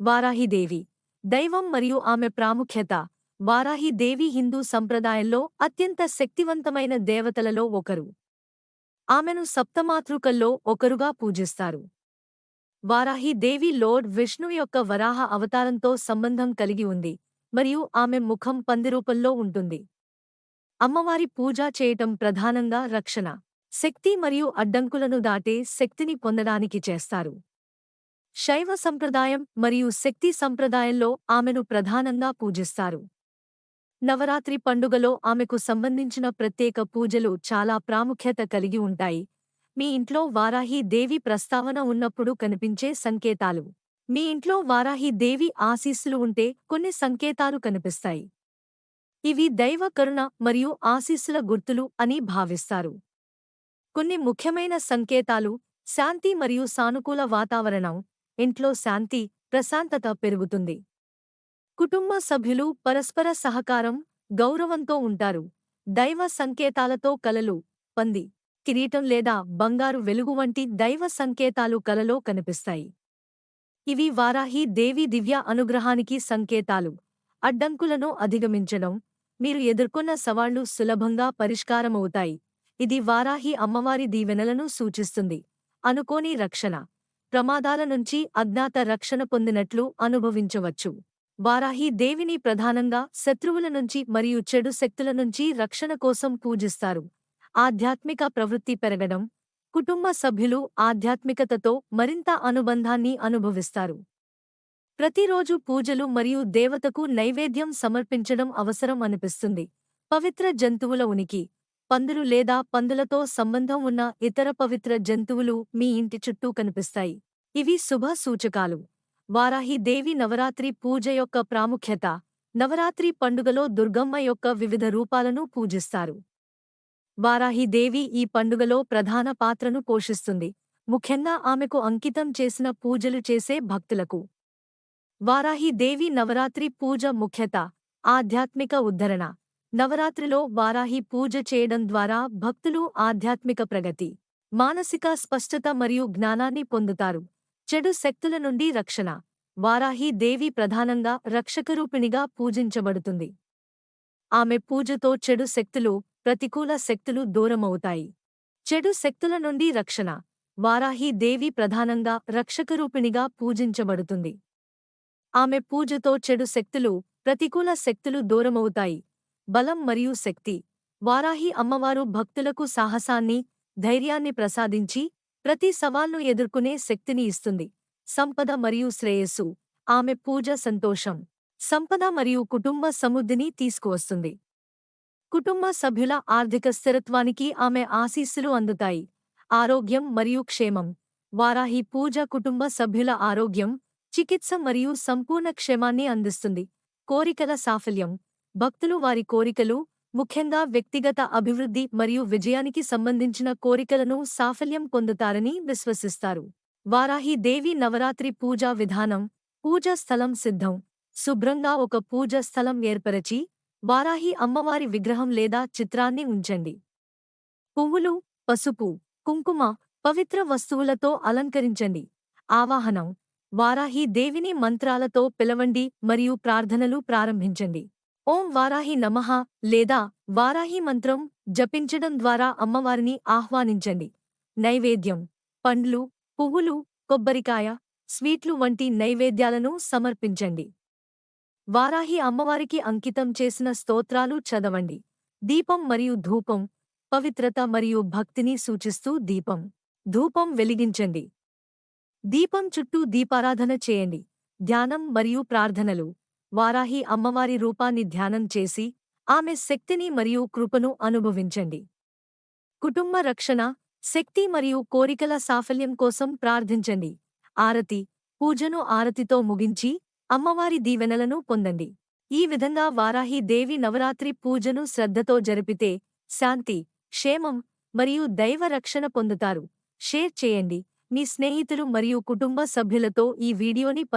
వారాహిదేవి. దైవం మరియు ఆమె ప్రాముఖ్యత. వారాహిదేవి హిందూ సంప్రదాయంలో అత్యంత శక్తివంతమైన దేవతలలో ఒకరు. ఆమెను సప్తమాతృకల్లో ఒకరుగా పూజిస్తారు. వారాహిదేవి లోర్డ్ విష్ణు యొక్క వరాహ అవతారంతో సంబంధం కలిగి ఉంది మరియు ఆమె ముఖం పందిరూపంలో ఉంటుంది. అమ్మవారి పూజ చేయటం ప్రధానంగా రక్షణ. శక్తి మరియు అడ్డంకులను దాటే శక్తిని పొందడానికి చేస్తారు. శైవ సంప్రదాయం మరియు శక్తి సంప్రదాయంలో ఆమెను ప్రధానంగా పూజిస్తారు. నవరాత్రి పండుగలో ఆమెకు సంబంధించిన ప్రత్యేక పూజలు చాలా ప్రాముఖ్యత కలిగి ఉంటాయి. మీ ఇంట్లో వారాహి దేవి ప్రస్తావన ఉన్నప్పుడు కనిపించే సంకేతాలు. మీ ఇంట్లో వారాహి దేవి ఆశీస్సులు ఉంటే కొన్ని సంకేతాలు కనిపిస్తాయి. ఇవి దైవ కరుణ మరియు ఆశీస్సుల గుర్తులు అని భావిస్తారు. కొన్ని ముఖ్యమైన సంకేతాలు శాంతి మరియు సానుకూల వాతావరణం ఇంట్లో శాంతి ప్రశాంతత పెరుగుతుంది. కుటుంబ సభ్యులు పరస్పర సహకారం గౌరవంతో ఉంటారు. దైవ సంకేతాలతో కలలు పంది కిరీటం లేదా బంగారు వెలుగు వంటి దైవ సంకేతాలు కలలో కనిపిస్తాయి. ఇవి వారాహి దేవి దివ్య అనుగ్రహానికి సంకేతాలు. అడ్డంకులను అధిగమించడం మీరు ఎదుర్కొన్న సవాళ్ళు సులభంగా పరిష్కారమవుతాయి. ఇది వారాహి అమ్మవారి దీవెనలను సూచిస్తుంది. అనుకోని రక్షణ. ప్రమాదాల నుంచి అజ్ఞాత రక్షణ పొందినట్లు అనుభవించవచ్చు. వారాహి దేవిని ప్రధానంగా శత్రువుల నుంచి మరియు చెడు శక్తుల నుంచి రక్షణ కోసం పూజిస్తారు. ఆధ్యాత్మిక ప్రవృత్తి పెరగడం కుటుంబ సభ్యులు ఆధ్యాత్మికతతో మరింత అనుబంధాన్ని అనుభవిస్తారు. ప్రతిరోజు పూజలు మరియు దేవతకు నైవేద్యం సమర్పించడం అవసరం అనిపిస్తుంది. పవిత్ర జంతువుల ఉనికి పందులు లేదా పందులతో సంబంధం ఉన్న ఇతర పవిత్ర జంతువులు మీ ఇంటి చుట్టూ కనిపిస్తాయి. ఇవి శుభ సూచకాలు. వారాహి దేవి నవరాత్రి పూజ యొక్క ప్రాముఖ్యత. నవరాత్రి పండుగలో దుర్గమ్మ యొక్క వివిధ రూపాలను పూజిస్తారు. వారాహి దేవి ఈ పండుగలో ప్రధాన పాత్రను పోషిస్తుంది. ముఖ్యంగా ఆమెకు అంకితం చేసిన పూజలు చేసే భక్తులకు. వారాహి దేవి నవరాత్రి పూజ ముఖ్యత. ఆధ్యాత్మిక ఉద్ధరణ. నవరాత్రిలో వారాహి పూజ చేయడం ద్వారా భక్తులు ఆధ్యాత్మిక ప్రగతి మానసిక స్పష్టత మరియు జ్ఞానాన్ని పొందుతారు. చెడు శక్తుల నుండి రక్షణ వారాహి దేవి ప్రధానంగా రక్షకరూపిణిగా పూజించబడుతుంది. ఆమె పూజతో చెడు శక్తులు ప్రతికూల శక్తులు దూరమవుతాయి. చెడు శక్తుల నుండి రక్షణ వారాహి దేవి ప్రధానంగా రక్షకరూపిణిగా పూజించబడుతుంది. ఆమె పూజతో చెడు శక్తులు ప్రతికూల శక్తులు దూరమవుతాయి. బలం మరియు శక్తి. వారాహి అమ్మవారు భక్తులకు సాహసాన్ని ధైర్యాన్ని ప్రసాదించి ప్రతి సవాల్ను ఎదుర్కొనే శక్తిని ఇస్తుంది. సంపద మరియు శ్రేయస్సు. ఆమె పూజ సంతోషం. సంపద మరియు కుటుంబ సమృద్ధిని తీసుకువస్తుంది. కుటుంబ సభ్యుల ఆర్థిక స్థిరత్వానికి ఆమె ఆశీస్సులు అందుతాయి. ఆరోగ్యం మరియు క్షేమం. వారాహి పూజ కుటుంబ సభ్యుల ఆరోగ్యం చికిత్స మరియు సంపూర్ణ క్షేమాన్ని అందిస్తుంది. కోరికల సాఫల్యం. భక్తులు వారి కోరికలు ముఖ్యంగా వ్యక్తిగత అభివృద్ధి మరియు విజయానికి సంబంధించిన కోరికలను సాఫల్యం పొందుతారని విశ్వసిస్తారు. వారాహి దేవి నవరాత్రి పూజా విధానం పూజా స్థలం సిద్ధం. శుభ్రంగా ఒక పూజ స్థలం ఏర్పరచి వారాహి అమ్మవారి విగ్రహం లేదా చిత్రాన్ని ఉంచండి. పువ్వులు పసుపు కుంకుమ పవిత్ర వస్తువులతో అలంకరించండి. ఆవాహనం వారాహి దేవిని మంత్రాలతో పిలవండి మరియు ప్రార్థనలు ప్రారంభించండి. ఓం వారాహి నమః లేదా వారాహి మంత్రం జపించడం ద్వారా అమ్మవారిని ఆహ్వానించండి. నైవేద్యం పండ్లు పువ్వులు కొబ్బరికాయ స్వీట్లు వంటి నైవేద్యాలను సమర్పించండి. వారాహి అమ్మవారికి అంకితం చేసిన స్తోత్రాలు చదవండి. దీపం మరియు ధూపం పవిత్రత మరియు భక్తిని సూచిస్తూ దీపం ధూపం వెలిగించండి. దీపం చుట్టూ దీపారాధన చేయండి. ధ్యానం మరియు ప్రార్థనలు వారాహి అమ్మవారి రూపాన్ని ధ్యానం చేసి ఆమె శక్తిని మరియు కృపను అనుభవించండి. కుటుంబ రక్షణ శక్తి మరియు కోరికల సాఫల్యం కోసం ప్రార్థించండి. ఆరతి పూజను ఆరతితో ముగించి అమ్మవారి దీవెనలను పొందండి. ఈ విధంగా వారాహి దేవి నవరాత్రి పూజను శ్రద్ధతో జరిపితే శాంతి క్షేమం మరియు దైవ రక్షణ పొందుతారు. షేర్ చేయండి. మీ స్నేహితులు మరియు కుటుంబ సభ్యులతో ఈ వీడియోని